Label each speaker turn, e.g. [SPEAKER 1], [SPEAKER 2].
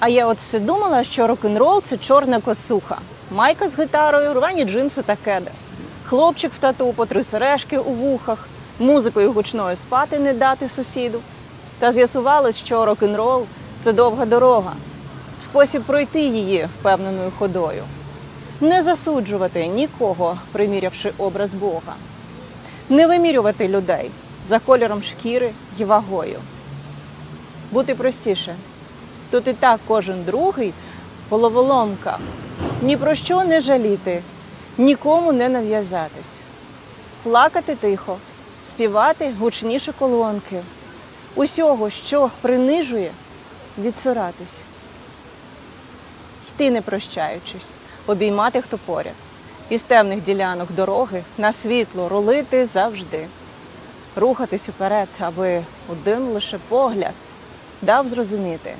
[SPEAKER 1] А я от все думала, що рок-н-рол це чорна косуха. Майка з гітарою, рвані джинси та кеди. Хлопчик в тату по три сережки у вухах, музикою гучною спати не дати сусіду. Та з'ясувалось, що рок-н-рол це довга дорога, спосіб пройти її впевненою ходою. Не засуджувати нікого, примірявши образ Бога, не вимірювати людей за кольором шкіри й вагою. Бути простіше. Тут і так кожен другий головоломка. Ні про що не жаліти, нікому не нав'язатись. Плакати тихо, співати гучніше колонки. Усього, що принижує, відсуратись. Йти не прощаючись, обіймати хто поряд. Із темних ділянок дороги на світло рулити завжди. Рухатись уперед, аби один лише погляд дав зрозуміти,